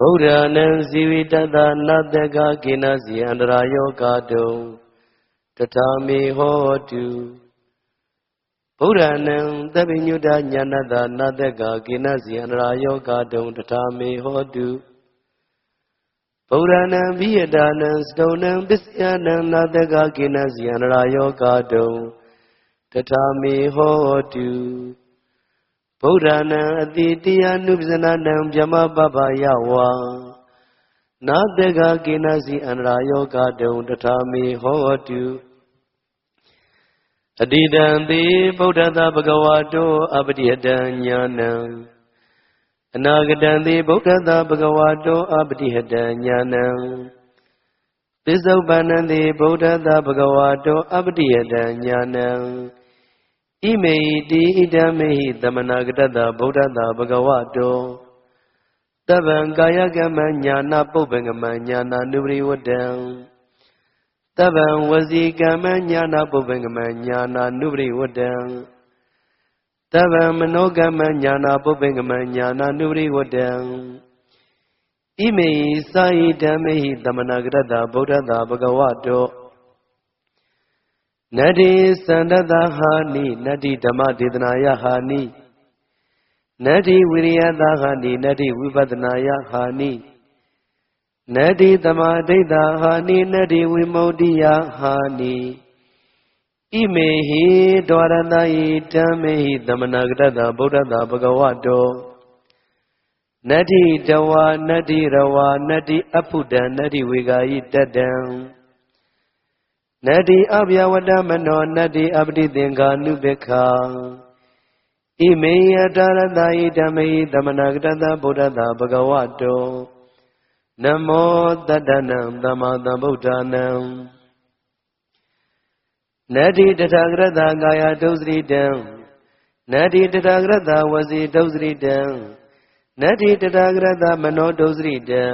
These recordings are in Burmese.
ဗုဒ္ဓနံဇီဝိတတနတ္တကကိနစီအန္တရာယောဂတုံတထာမေဟောတုဗုဒ္ဓနံသဗ္ဗညုတညာနတနတ္တကကိနစီအန္တရာယောဂတုံတထာမေဟောတုဗုဒ္ဓနံဘိယတာနံစတုံနံပစ္စယနံနတ္တကကိနစီအန္တရာယောဂတုံတထာမေဟောတု ဗုဒ္ဓနာအတိတရားနုပဇနာနံဗြဟ္မပပယဝါနာတေကကိနစီအန္တရာယောဂတုံတထာမေဟောတုအတိတံတိဗုဒ္ဓသာဘဂဝါတောအပတိယတံညာနံအနာဂတံတိဗုဒ္ဓသာဘဂဝါတောအပတိဟတံညာနံသစ္စုပ္ပန္နံတိဗုဒ္ဓသာဘဂဝါတောအပတိယတံညာနံ ဣမေတိဣဒမေဟိသမနာကတတဗုဒ္ဓတာဘဂဝတောတဗံကာယကမ္မညာနာပုပ္ပငမညာနာနုပရိဝတ္တံတဗံဝစီကမ္မညာနာပုပ္ပငမညာနာနုပရိဝတ္တံတဗံမနောကမ္မညာနာပုပ္ပငမညာနာနုပရိဝတ္တံဣမေသာဟိဓမ္မေဟိသမနာကတတဗုဒ္ဓတာဘဂဝတော နတ္တိသန္တတဟာနိနတ္တိဓမ္မဒေသနာယဟာနိနတ္တိဝိရိယသဟာနိနတ္တိဝိပဿနာယဟာနိနတ္တိသမာဓိဋ္ဌဟာနိနတ္တိဝိမု ക്തി ယဟာနိဣမေဟိဒဝရတယိဓမ္မေဟိသမဏဂတတဗုဒ္ဓတာဘဂဝတောနတ္တိတဝါနတ္တိရဝါနတ္တိအဖုဒံနတ္တိဝေဂာယိတတံ နတ္တိအဗျဝတ္တမနောနတ္တိအပတိသင်္ကာနုပခာဣမေယတာရတယိဓမ္မေသမဏဂတတဗုဒ္ဓတာဘဂဝတောနမောတတ္တနံသမ္မာသမ္ဗုဒ္ဓနံနတ္တိတထာဂရတကာယဒုစရိတံနတ္တိတထာဂရတဝစီဒုစရိတံနတ္တိတထာဂရတမနောဒုစရိတံ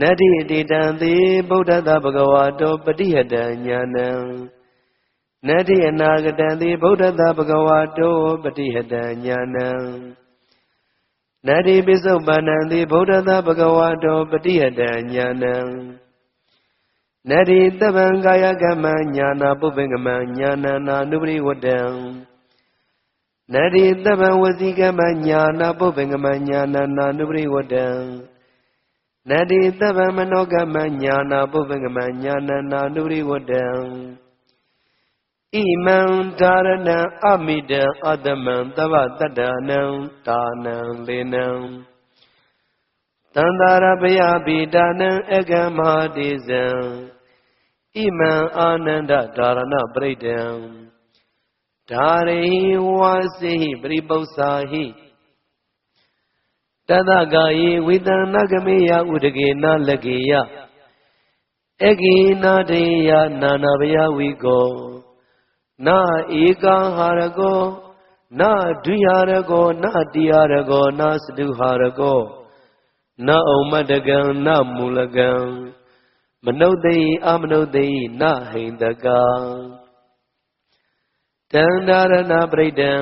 နတ္တိတိတံသေဗုဒ္ဓတဘဂဝါတောပฏิဟတံညာနံနတ္တိအနာဂတံသေဗုဒ္ဓတဘဂဝါတောပฏิဟတံညာနံနတ္တိပိစုပန္နံသေဗုဒ္ဓတဘဂဝါတောပฏิဟတံညာနံနတ္တိတပံကာယကမ္မညာနာပုပ္ပင်္ဂမညာနနာနုပရိဝတ္တံနတ္တိတပံဝစီကမ္မညာနာပုပ္ပင်္ဂမညာနနာနုပရိဝတ္တံ နတိသဗ္ဗမနောကမညာနာပုပ္ပကမညာနနာနုရိဝတ္တံဣမံဒါရဏံအမိတံအတ္တမံသဗ္ဗတတ္တနံတာနံလေနံတန္တာရပယပိတာနံအကမဟာတိဇံဣမံအာနန္ဒဒါရဏပရိတံဒါရိဝါစိပရိပု္ပ္ပာဟိ တသကာယေဝိတန္နကမေယဥဒကေနလကေယအကိနာတေယနာနာဘယဝိကောနာဧကဟာရကောနာဒုယရကောနာတိယရကောနာစတုဟာရကောနာဩမတကံနာမူလကံမနုဿိအမနုဿိနာဟိန္တကံတန္တာရဏပရိဒံ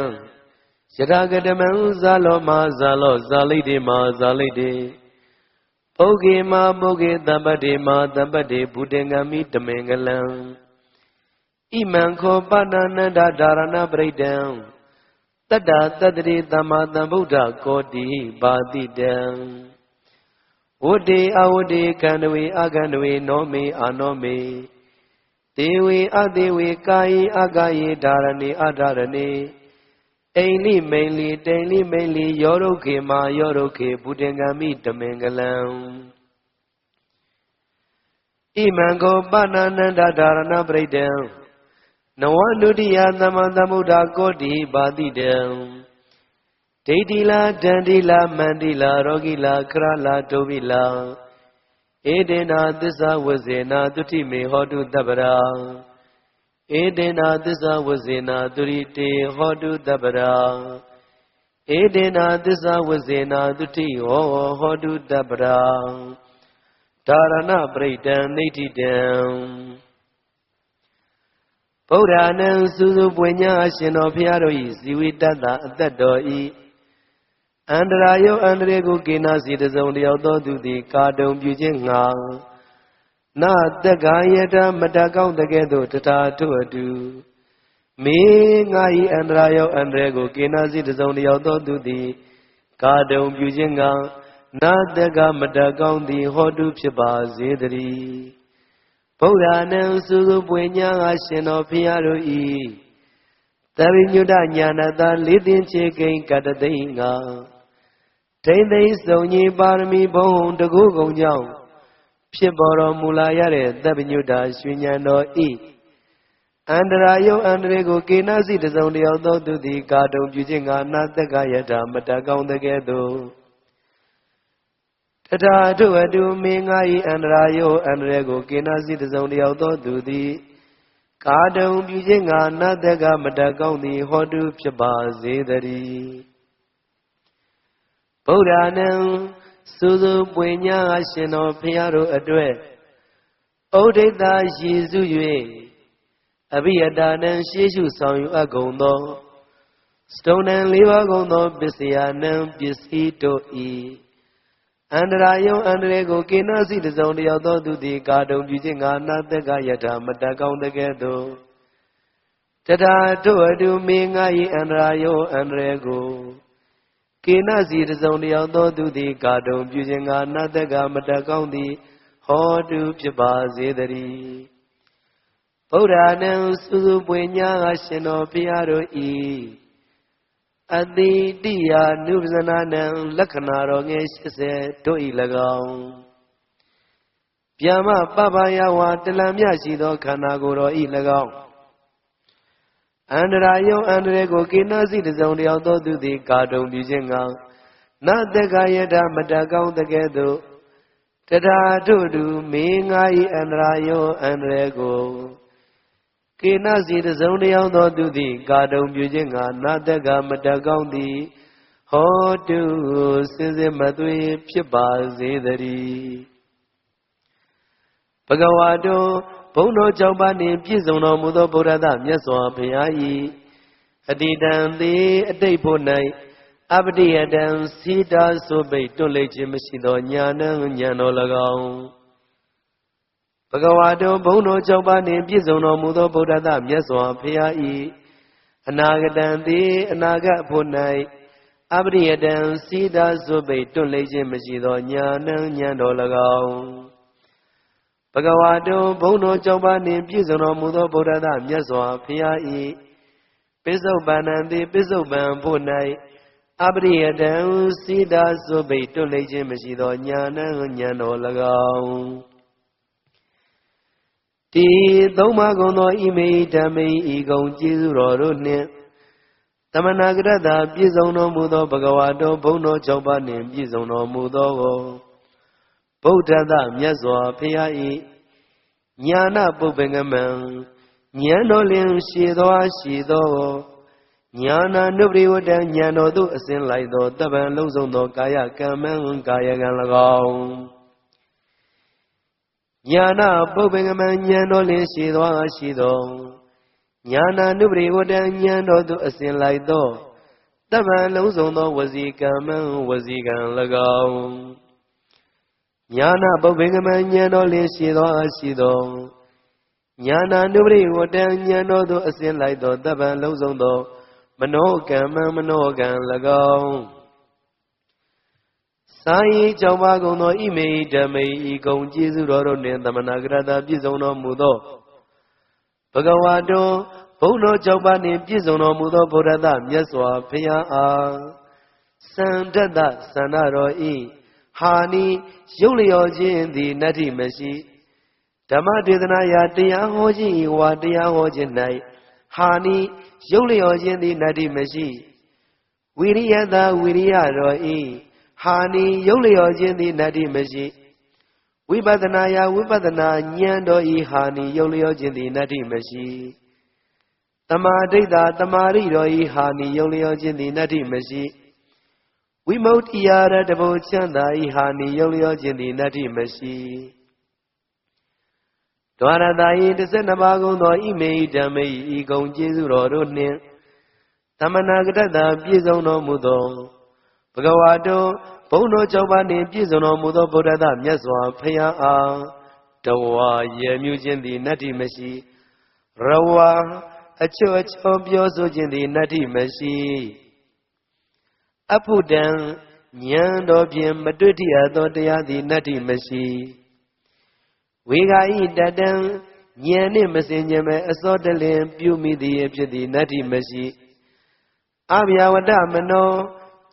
ယထာကတမံဇာလောမဇာလောဇာလိတေမဇာလိတေပုဂ္ဂေမပုဂ္ဂေတပ္ပတေမတပ္ပတေဘုတေငမိတမင်္ဂလံဣမံခောပဏာနန္ဒဒါရဏပရိဒံတတ္တတတ္တိသမ္မာသမ္ဗုဒ္ဓကောတိပါတိတံဝတ္တေအဝတ္တေကန္တဝေအကန္တဝေနောမေအာနောမေတေဝေအတေဝေကာယေအကာယေဒါရဏေအဒါရဏေ အိမ်လိမိန်လီတိန်လိမိန်လီယောရုခေမာယောရုခေဘုဒ္ဓင်္ဂမိတမင်္ဂလံဣမံကိုပဏာနန္ဒဒါရဏပရိဒံနဝနုတိယသမ္မာသမ္ဗုဒ္ဓကောတိပါတိတံဒိဋ္ဌိလာဒန္တိလာမန္တိလာရောဂိလာခရလာဒုဗိလာဧတေနာသစ္စာဝဇေနာတုတိမေဟောတုတပ္ပရာ ဧတေနာသစ္စာဝဇေနာသူရိတေဟောတုတပ္ပရာဧတေနာသစ္စာဝဇေနာသူတိဟောဟောတုတပ္ပရာဒါရဏပရိတံနေတိတံဗုဒ္ဓနံစုစုပွင့်ညာအရှင်တော်ဘုရားတို့၏ဇီဝိတ္တအသက်တော်ဤအန္တရာယုအန္တရေကိုကိနာစီတစုံတယောက်သောသူသည် ကာတုံပြုခြင်းငါ နာတက္ကာယတမတကောင်းတကဲ့သို့တထာထုအတူမေငါဤအန္တရာယုအန္တရေကိုကိနာစီတစုံတယောက်သောသူသည်ကာတုံပြုခြင်းငါနာတက္ကမတကောင်းသည်ဟောတုဖြစ်ပါစေတည်းဗုဒ္ဓနံစုစုပွင့်ညာအရှင်တော်ဖျားတို့ဤတရိညုတညာနတာလေးသိင်ချေကိန်ကတသိင်ငါထိမ့်သိမ့်စုံကြီးပါရမီဘုံတကုကုံကြောင့် ဖြစ်ပေါ်တော်မူလာရတဲ့တပညုတာရွှေဉဏ်တော်ဤအန္တရာယုအန္တရေကိုကေနစီတစုံတယောက်သောသူသည်ကာတုံပြုခြင်းငါနာတက်ကယထာမတကောင်းတကဲ့သို့တထာထုအတုမင်းငါဤအန္တရာယုအန္တရေကိုကေနစီတစုံတယောက်သောသူသည်ကာတုံပြုခြင်းငါနာတက်ကမတကောင်းသည်ဟောတုဖြစ်ပါစေတည်းဗုဒ္ဓနံ စုစုပွင့်ညာအရှင်တော်ဖရာတို့အတွက်ဩဒိတယေစု၍အဘိယတာနံရှေးရှုဆောင်ယူအပ်ကုန်သောစတုံနံလေးပါးကုန်သောပစ္စယနံပစ္စည်းတို့ဤအန္တရာယုံအန္တရေကိုကိနစီတစုံတယောက်သောသူသည်ကာတုံပြုခြင်းငါနာတက်ကယထာမတကောင်းတကဲ့သို့တထာတို့အတူမင်းငါ၏အန္တရာယုံအန္တရေကို ကေနစီတစုံတယောက်သောသူသည်ကာတုံပြုခြင်းငါနာတက်ကမတကောင်းသည်ဟောတုဖြစ်ပါစေတည်းဗုဒ္ဓနံစုစုပွင့်ညာကရှင်တော်ဘုရားတို့ဤအတိတိယနုပဇနာနံလက္ခဏာတော်ငယ်80တို့ဤ၎င်းဗျာမပပယဝါတလံမြရှိသောခန္ဓာကိုယ်တော်ဤ၎င်း အန္တရာယုံအန္တရေကိုကိနာစီတစုံတယောက်သောသူသည် ကာတုံပြုခြင်းကနတကယတမတကောင်းတကဲ့သို့တထာတို့တူမေငါဤအန္တရာယုံအန္တရေကိုကေနစီတစုံတယောက်သောသူသည် ကာတုံပြုခြင်းကနတကမတကောင်းသည်ဟောတုစင်စစ်မသွေဖြစ်ပါစေတည်းဘဂဝါတို့ ဘုံတော်ကြောင့်ပါနေပြည့်စုံတော်မူသောဗုဒ္ဓသမြတ်စွာဘုရား၏အတိတံသေးအတိတ်ဖို့၌အပတိယတံစီတာဆိုပိတ်တွန့်လိတ်ခြင်းမရှိသောညာဏဉာဏ်တော်၎င်းဘဂဝါတော်ဘုံတော်ကြောင့်ပါနေပြည့်စုံတော်မူသောဗုဒ္ဓသမြတ်စွာဘုရား၏အနာဂတံသေးအနာဂတ်ဖို့၌အပရိယတံစီတာဆိုပိတ်တွန့်လိတ်ခြင်းမရှိသောညာဏဉာဏ်တော်၎င်းဘ ဂဝါတုဘုံတော်ကြောင့်ပါနှင့်ပြည့်စုံတော်မူသောဗုဒ္ဓသမြတ်စွာဘုရား၏ပိစုပန္နံတိပိစုပန်ဖို့၌အပရိယတံစိတာသုဘိတွလိခြင်းမရှိသောညာဏဉာဏ်တော်၎င်းဒီသုံးပါးကုန်သောဣမေဓမ္မေဤကုံကျေးဇူးတော်တို့နှင့်တမနာကရတ္တပြည့်စုံတော်မူသောဘဂဝါတော်ဘုံတော်၆ပါးနှင့်ပြည့်စုံတော်မူသော ဗုဒ္ဓသမြတ်စွာဘုရား၏ညာနာပုပ္ပင်္ဂမံဉာဏ်တော်လင်ရှည်သောရှည်သောညာနာနုပရိဝတ္တဉာဏ်တော်သို့အစဉ်လိုက်သောတပံလုံးစုံသောကာယကံမံကာယကံ၎င်းညာနာပုပ္ပင်္ဂမံဉာဏ်တော်လင်ရှည်သောရှည်သောညာနာနုပရိဝတ္တဉာဏ်တော်သို့အစဉ်လိုက်သောတပံလုံးစုံသောဝစီကံမံဝစီကံ၎င်း ညာနာပုပ္ပင်္ဂမဉာဏ်တော်လင်းရှိသောအရှိသောညာနာနုပရိဝတ္တဉာဏ်တော်သို့အစဉ်လိုက်သောတပ္ပံလုံးစုံသော မနောကမ္မမနောကံ၎င်းစာယီကြောင့်ပါကုန်သောဣမေဓမ္မေဤကုံကျေးဇူးတော်တို့နှင့်သမဏဂရတပြည့်စုံတော်မူသောဘဂဝါတော်ဘုံတော်ကြောင့်ပါနှင့်ပြည့်စုံတော်မူသောဗုဒ္ဓသမြတ်စွာဘုရားအားစန္ဒတ္တသန္တာတော်ဤ ဟာနီရုပ်လျော်ခြင်းသည်နတ္ထိမရှိဓမ္မဒေသနာယာတရားဟောခြင်းဤဝါတရားဟောခြင်း၌ဟာနီရုပ်လျော်ခြင်းသည်နတ္ထိမရှိဝိရိယသာဝိရိယတော်ဤဟာနီရုပ်လျော်ခြင်းသည်နတ္ထိမရှိဝိပဿနာယာဝိပဿနာဉာဏ်တော်ဤဟာနီရုပ်လျော်ခြင်းသည်နတ္ထိမရှိတမာဒိဋ္ဌာတမာရိတော်ဤဟာနီရုပ်လျော်ခြင်းသည်နတ္ထိမရှိ ဝိမု ക്തി ယာရတဘောချမ်းသာဤဟာနိယုံလျောခြင်းသည်နတ္တိမရှိဒွါရတာယိ12ပါးကုန်သောဣမေဓမ္မေဤကုံကျေးဇူးတော်တို့နှင့်သမဏဂတတပြည့်စုံတော်မူသောဘကဝါတုဘုံတော်၆ပါးနှင့်ပြည့်စုံတော်မူသောဗုဒ္ဓသမြတ်စွာဘုရားအားတဝါရေမြူခြင်းသည်နတ္တိမရှိရဝါအချွတ်အချောပြောဆိုခြင်းသည်နတ္တိမရှိ အဖုဒံဉာဏ်တော်ဖြင့်မတွေ့တိအပ်သောတရားသည်နတ္တိမရှိဝေဂာဤတတံဉာဏ်နှင့်မစင်ကြမဲ့အစောတလင်ပြုမိသည်ဖြစ်သည်နတ္တိမရှိအဗျာဝတမနော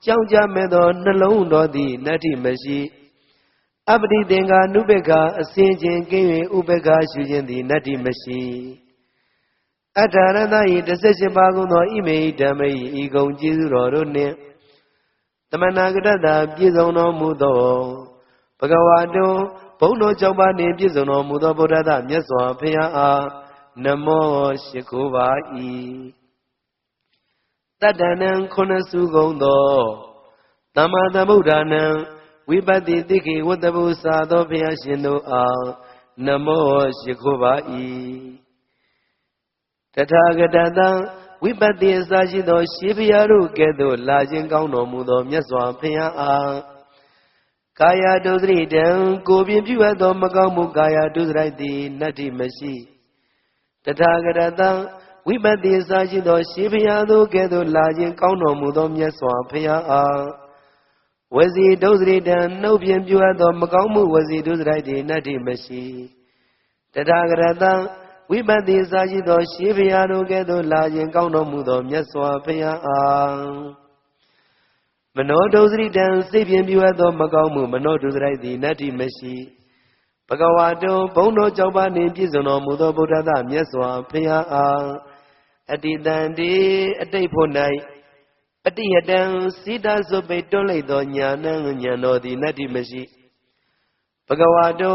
ကြောင်းကြမဲ့သောနှလုံးတော်သည်နတ္တိမရှိအပတိသင်္ကာနုဘက္ခအစင်ချင်းကင်း၍ဥပက္ခရှုခြင်းသည်နတ္တိမရှိအထာရတဤ18ပါးကုန်သောဣမေဟိဓမ္မေဤဤကုံကျေးဇူးတော်တို့နှင့်တ မနာကတ္တပြည့်စုံတော်မူသောဘဂဝါတုဘုံတော်၆ပါးနှင့်ပြည့်စုံတော်မူသောဗုဒ္ဓသမြတ်စွာဘုရားအားနမောရှိခိုးပါ၏တတ္တနံခုနစုကုန်သောသမ္မာသမ္ဗုဒ္ဓနံဝိပတ္တိတိခိဝတ္တဗုသာသောဘုရားရှင်တို့အားနမောရှိခိုးပါ၏တထာဂတတံ ဝိပတ္တိအစာရှိသော ရှေးဘုရားတို့ကဲ့သို့လာခြင်းကောင်းတော်မူသောမြတ်စွာဘုရားအားကာယဒုစရိတံကိုပြင်းပြုအပ်သော မကောင်းမှုကာယဒုစရိုက်သည်နတ္တိမရှိတထာဂတတံဝိပတ္တိအစာရှိသော ရှေးဘုရားတို့ကဲ့သို့လာခြင်းကောင်းတော်မူသောမြတ်စွာဘုရားအားဝစီဒုစရိတံနှုတ်ပြင်းပြုအပ်သော မကောင်းမှုဝစီဒုစရိုက်သည်နတ္တိမရှိတထာဂရတံ ဝိပတ္တိစာရှိသော ရှေးဘုရားတို့ကဲ့သို့လာခြင်းကောင်းတော်မူသောမြတ်စွာဘုရားအားမနောဒုစရိတံစိတ်ပြင်းပြုအပ်သော မကောင်းမှုမနောဒုစရိုက်သည်နတ္တိမရှိဘဂဝါတုဘုံတော်ကြောင့်ပါနေပြည့်စုံတော်မူသောဗုဒ္ဓသမြတ်စွာဘုရားအားအတိတန်တိအတိတ်ဖို့၌ပတိယတံစိတသုပိတွန်းလိုက်သောညာဏညာတော်သည်နတ္တိမရှိဘဂဝါတု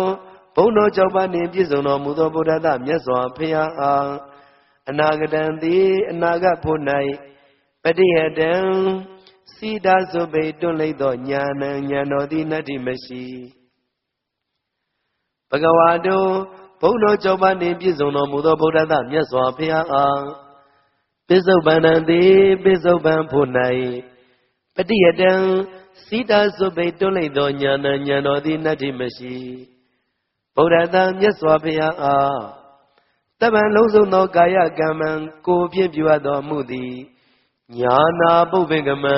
ဘုံတော်ကြောင့်ပါနေပြည့်စုံတော်မူသောဗုဒ္ဓသမြတ်စွာဘုရားအားအနာဂတံသည်အနာဂတ်ဖို့၌ပတိယတံစိတသုပိတွန်းလိုက်သောညာဏညာတော်သည်နတ္တိမရှိဘဂဝါတုဘုံတော်ကြောင့်ပါနေပြည့်စုံတော်မူသောဗုဒ္ဓသမြတ်စွာဘုရားအားပိစုပန္နံတိပိစုပန်ဖို့၌ပတိယတံစိတသုပိတွန်းလိုက်သောညာဏညာတော်သည်နတ္တိမရှိ ဗုဒ္ဓတံမြတ်စွာဘုရားအားတပံလုံးစုံသောကာယကမ္မံကိုဖြင့်ပြုအပ်သောမှုသည်ညာနာပုပ္ပင်ကမံ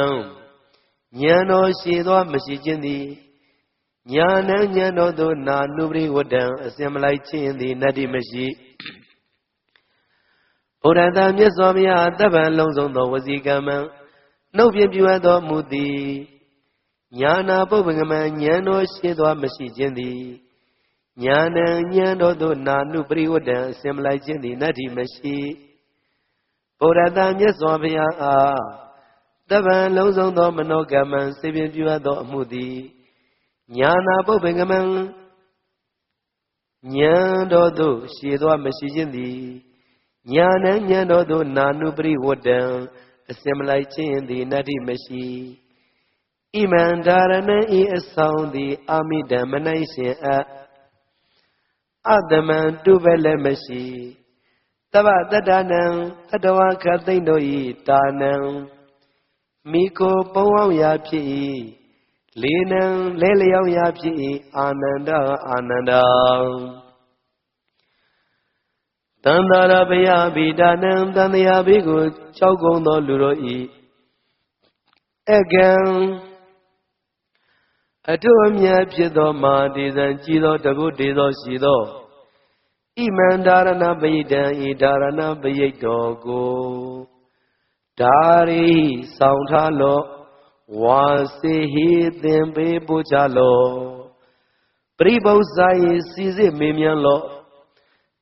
ဉာဏ်တော်ရှိသောမရှိခြင်းသည်ညာဏဉာဏ်တော်သို့နာနုပရိဝတ္တံအစင်မလိုက်ခြင်းသည်နတ္တိမရှိဘုရားသာမြတ်စွာဘုရားတပ္ပံလုံးစုံသောဝစီကမ္မံနှုတ်ပြပြအပ်သောမူသည်ညာနာပုပ္ပကမံဉာဏ်တော်ရှိသောမရှိခြင်းသည် ညာဏဉာဏ်တော်သို့နာနုပရိဝတ္တံအစင်မလိုက်ခြင်းသည်နတ္တိမရှိဘုရားသာမြတ်စွာဘုရားအားတပ္ပံလုံးစုံသော မနောကမ္မံစေပြပြအပ်သောအမှုသည်ညာနာပုပ္ပကမံဉာဏ်တော်သို့ရှည်သောမရှိခြင်းသည်ညာဏဉာဏ်တော်သို့နာနုပရိဝတ္တံအစင်မလိုက်ခြင်းသည်နတ္တိမရှိဣမန္တာရဏံဤအဆောင်သည်အာမိဓမ္မနိုင်ရှင်အ အတမံတုပဲလည်းမရှိတဗ္ဗတတ္တနံတတဝခသိမ့်တို့ဤတာနံမိကိုပုံအောင်ရာဖြစ်၏လေးနံလဲလျောင်းရာဖြစ်၏အာနန္ဒအာနန္ဒတန်တာရဘယဗိဒါနံတန်တရာဘေးကိုကြောက်ကုန်သောလူတို့ဤအကံ အထုအမြတ်ဖြစ်သောမာတေဇံကြည်သောတကုတေသောရှိသောဣမန္တာရဏပယိတံဤဒါရဏပယိတ်တော်ကိုဒါရီဆောင်ထားလော့ဝါစေဟိသင်ပေးပို့ချလော့ပရိပု္ပ္ပဇာယေစီစစ်မေးမြန်းလော့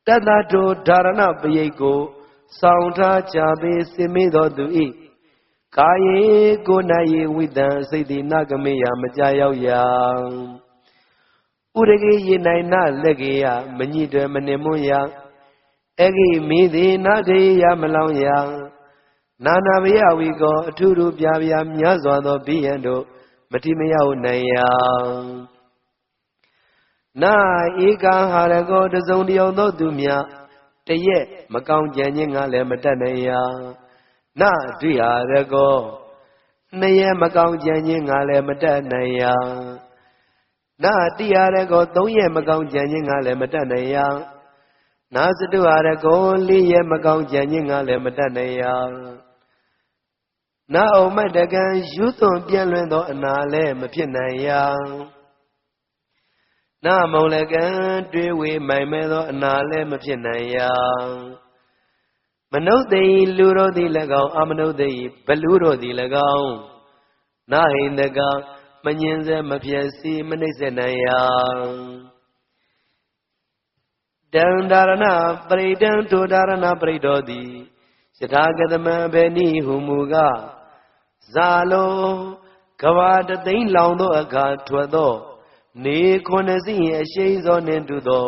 တတ္တတောဓာရဏပရိတ်ကို ဆောင်ထားကြပေစင်မေသောသူဤ ကာယေကိုနိုင်ယေဝိတံစိတ်တိနကမေယမကြရောက်ရာဥရကေယေနိုင်နလက်ကေယမညိတွယ်မနေမွန်းရာအဂိမိသေးနာထေယမလောင်ရာနာနာဘယဝီကောအထုထုပြပြမြတ်စွာသောဘိယံတို့မတိမရောက်နိုင်ရာနာဧကဟာရကောတစုံတယောက်သောသူမြတရက်မကောင်းကြံခြင်းကလည်းမတတ်နိုင်ရာ နာဒွိဟာရကောနှစ်ရက်မကောင်းကြံခြင်းငါလည်းမတတ်နိုင်ရနာတိရရကောသုံးရက်မကောင်းကြံခြင်းငါလည်းမတတ်နိုင်ရနာစတုရရကောလေးရက်မကောင်းကြံခြင်းငါလည်းမတတ်နိုင်ရနာအုံမတကံယူသွန်ပြန့်လွင်သောအနာလည်းမဖြစ်နိုင်ရနာမုံလကံတွေးဝေမိုင်မဲသောအနာလည်းမဖြစ်နိုင်ရ မနုဿိလူတို့သည်၎င်းအမနုဿိဘလူတို့သည်၎င်းနာဟိန္ဒကမငင်စေမဖြစ်စီမနှိမ့်စေနိုင်ရတံဒါရဏပရိတံထိုဒါရဏပရိတော်သည်ယထာကတမံဘေနိဟုမူကားဇာလုံးကဘာတသိန်းလောင်သောအခါထွက်သော နေခွန်စီအရှိန်သောနှင့်တူသော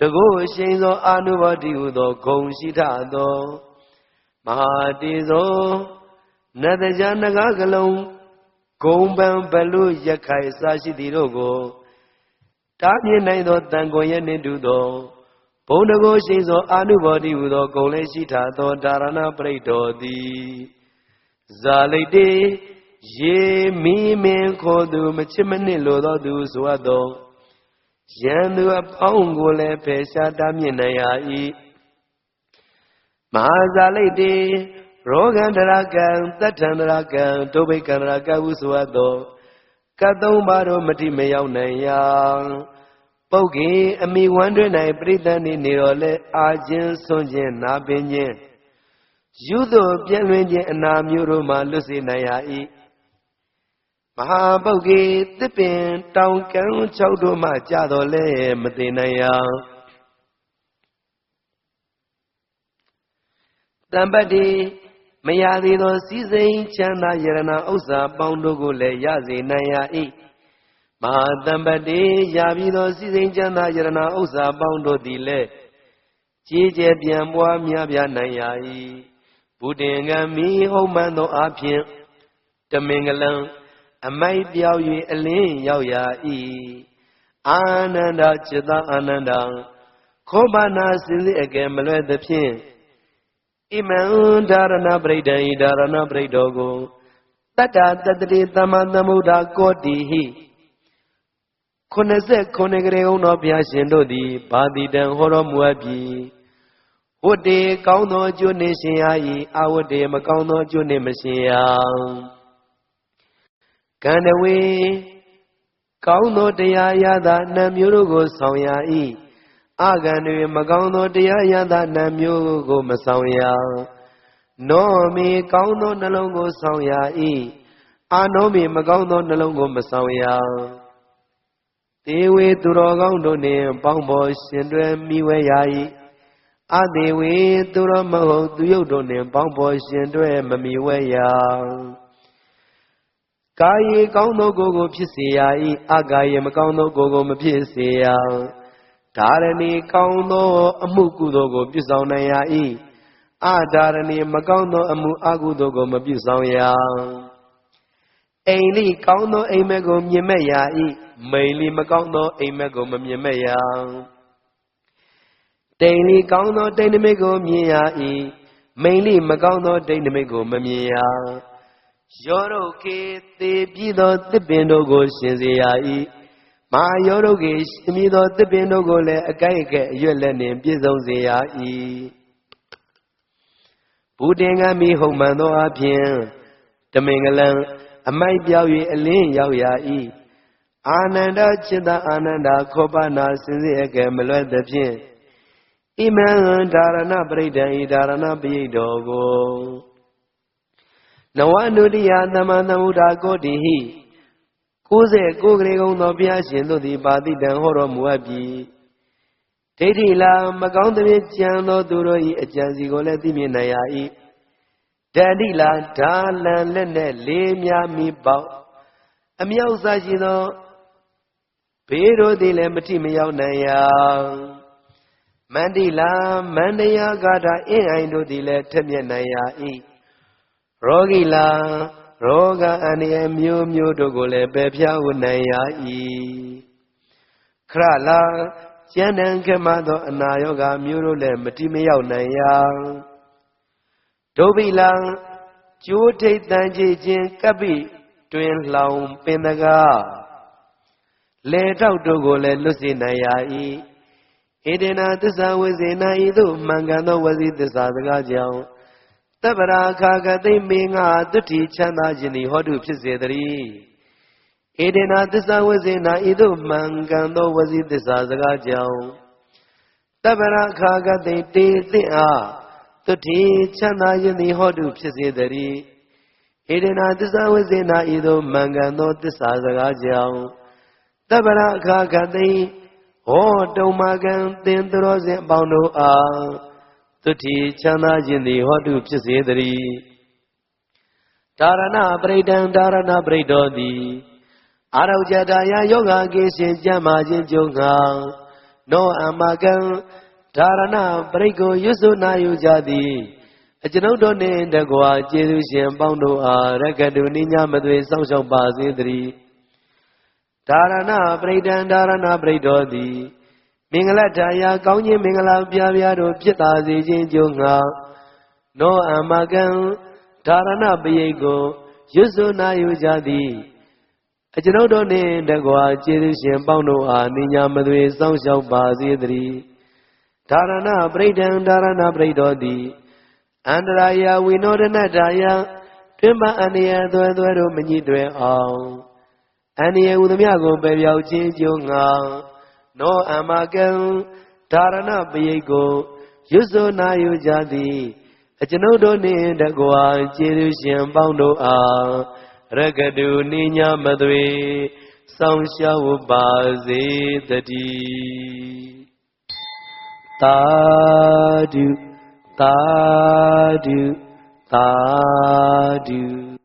တကုအရှိန်သောအာနုဘောတိဟုသောဂုံရှိထသောမဟာတေဇောနတကြနဂကလုံးဂုံပံဘလူရခိုင်စာရှိသည်တို့ကိုတားမြင်နိုင်သောတန်ခွန်ရဲ့နှင့်တူသောဘုံတကုရှိန်သောအာနုဘောတိဟုသောဂုံလည်းရှိထသောဒါရဏပရိတ်တော်သည်ဇာလိတေရေမီမင်ခေါ်သူမချစ်မနစ်လိုသောသူဆိုအပ်သော ယံသူအပေါင်းကိုလည်းဖယ်ရှားတားမြစ်နိုင်ရ၏မဟာဇာလိတေရောဂန္တရာကံတတ္ထန္တရာကံဒုဗိကန္တရာကဟုဆိုအပ်သောကတ်သုံးပါးတို့မတိမရောက်နိုင်ရာပုတ်ကေအမိဝမ်းတွင်၌ပရိသတ်နေနေတော်လဲအာခြင်းဆွန်ခြင်းနာပင်ခြင်းယူသို့ပြည့်လွင်ခြင်းအနာမျိုးတို့မှလွတ်စေနိုင်ရ၏ မဟာပုတ်ကေတစ်ပင်တောင်ကံ၆တို့မှကြတော်လဲမသိနိုင်ရာတံပတ္တိမရသေးသောစည်းစိမ်ချမ်းသာယရဏဥစ္စာပေါင်းတို့ကိုလည်းရစေနိုင်ရ၏မဟာတံပတ္တိရပြီးသောစည်းစိမ်ချမ်းသာယရဏဥစ္စာပေါင်းတို့သည်လည်းကြီးကျယ်ပြန်ပွားများပြားနိုင်ရ၏ဘုဒ္ဓင်္ဂမီဟုတ်မှန်သောအဖြစ်တမင်္ဂလံ အမိုက်ပြောက်၍အလင်းရောက်ရ၏အာနန္ဒจิตအာနန္ဒခောဘာနာစင်စစ်အကယ်မလွဲ့သဖြင့်ဣမံဒါရဏပရိဒံဤဒါရဏပရိဒောကိုတတ္တတတတိသမ္မာသမ္ဗုဒ္ဓကောတိဟိ89ကရေုံတော်ဘုရားရှင်တို့သည်ဘာတိတံဟောတော်မူအပ်ပြီဝတ္တေကောင်းသောအကျိုးနှင့်ရှင်ရ၏အဝတ္တေမကောင်းသောအကျိုးနှင့်မရှင်ရ ကန္တဝေကောင်းသောတရားရသာနံမျိုးတို့ကိုဆောင်ရ၏အကံတွေမကောင်းသောတရားရသာနံမျိုးကိုမဆောင်ရနောမီကောင်းသောနှလုံးကိုဆောင်ရ၏အာနောမီမကောင်းသောနှလုံးကိုမဆောင်ရတေဝေသူတော်ကောင်းတို့နှင့်ပေါင်းဖော်ရှင်တွဲမိဝဲရ၏အတေဝေသူတော်မဟုတ်သူယုတ်တို့နှင့်ပေါင်းဖော်ရှင်တွဲမမိဝဲရ ကာယေကောင်းသောကိုယ်ကိုဖြစ်စေရ၏အကာယေမကောင်းသောကိုယ်ကိုမဖြစ်စေရဓာရဏီကောင်းသောအမှုကုသိုလ်ကိုပြုဆောင်နိုင်ရ၏အဓာရဏီမကောင်းသောအမှုအကုသိုလ်ကိုမပြုဆောင်ရအိမ်လိကောင်းသောအိမ်မက်ကိုမြင်မဲ့ရ၏မိန်လိမကောင်းသောအိမ်မက်ကိုမမြင်မဲ့ရတိန်လိကောင်းသောတိန်နမိတ်ကိုမြင်ရ၏မိန်လိမကောင်းသောတိန်နမိတ်ကိုမမြင်ရ ယောရုကေသေပြီးသောတစ်ပင်တို့ကို ရှင်စေရ၏မာယောရုကေရှင်ပြီးသောတစ်ပင်တို့ကိုလည်းအကိုက်အကဲအရွက်လက်နှင့်ပြည့်စုံစေရ၏ဘူတင်ကမိဟုံမှန်သောအဖြစ်တမင်္ဂလံအမိုက်ပြောက်၍အလင်းရောက်ရ၏အာနန္ဒจิตအာနန္ဒခောပနာစင်စစ်အကဲမလွတ်သဖြင့်ဣမံဒါရဏပရိဒံဤဒါရဏပိယတော်ကို နဝနုတိယသမံသမုဒ္ဓကိုတိဟိ69ကလေးကုံသောဘုရားရှင်တို့သည်ပါတိတံဟောတော်မူအပ်ပြီဒိဋ္ဌိလာမကောင်းသည်ကြံသောသူတို့၏အကြံစီကိုလည်းသိမြင်နိုင်ရ၏တတိလာဓာလံလက်နဲ့လေးများမိပေါက်အမြောက်စားရှိသောဘေးတို့သည်လည်းမတိမရောက်နိုင်ရမန္တိလာမန္တရာဂါထာအင်းအိုင်တို့သည်လည်းထက်မြက်နိုင်ရ၏ ရောဂီလာရောဂအန္တရာယ်မျိုးမျိုးတို့ကိုလည်းပယ်ဖြားဝနိုင်ရ၏ခရလာကျန်တန်ခမသော အနာရောဂါမျိုးတို့လည်းမတိမရောက်နိုင်ရဒုဗိလံကျိုးထိတ်တန်ကြည်ခြင်းကပ်ပြီးတွင်လှောင်ပင်တကားလေတောက်တို့ကိုလည်းလွတ်စေနိုင်ရ၏ဣဒေနာသစ္စာဝိဇေနာဤသို့မှန်ကန်သောဝစီသစ္စာစကားကြောင့် တပ္ပရာခါကသိမင်းငါတုတိချမ်းသာခြင်းသည်ဟောတုဖြစ်စေတည်းဣဒေနာသစ္စာဝိဇေနာဤသို့မှန်ကန်သောဝစီသစ္စာစကားကြောင့်တပ္ပရာခါကသိတေသင့်အားတုတိချမ်းသာခြင်းသည်ဟောတုဖြစ်စေတည်းဣဒေနာသစ္စာဝိဇေနာဤသို့မှန်ကန်သောသစ္စာစကားကြောင့်တပ္ပရာခါကသိဟောတုံမကံသင်သူတော်စင်အပေါင်းတို့အား သုတိချမ်းသာခြင်းသည်ဟောတုဖြစ်စေတည်းဒါရဏပရိဒံဒါရဏပရိဒောတိအာရုဇတာယယောဂကေရှင်ကြမ်းမာခြင်းကြုံငါနောအမကံဒါရဏပရိကိုရွတ်ဆိုနာယူကြသည်အကျွန်ုပ်တို့နှင့်တကွာကျေးဇူးရှင်ပေါင်းတို့အားရကတုနိညာမသွေစောင့်ရှောက်ပါစေတည်းဒါရဏပရိဒံဒါရဏပရိဒောတိမ င်္ဂလထာယကောင်းခြင်းမင်္ဂလာပြားပြားတို့ဖြစ်သာစေခြင်းကြုံငါနောအမကံဒါရဏပရိတ်ကိုရွတ်ဆိုနာယူကြသည်အကျွန်ုပ်တို့နှင့်တကွာကျေးဇူးရှင်ပေါင်းတို့အားနိညာမသွေစောင့်ရှောက်ပါစေတည်းဒါရဏပရိဒံဒါရဏပရိဒောတိအန္တရာယဝိနောဒနတာယတွင်ပအန္တရာသွဲသွဲတို့မညစ်တွယ်အောင်အန္တရာဥသမျှကိုပယ်ပြောက်ခြင်းကြုံငါ နောအမကံဒါရဏပရိတ်ကိုရွတ်ဆိုနာယူကြသည်အကျွန်ုပ်တို့နှင့်တကွာကျေးဇူးရှင်ပေါင်းတို့အားရကတုနိညာမသွေစောင့်ရှောက်ပါစေတည်းသာဓုသာဓုသာဓု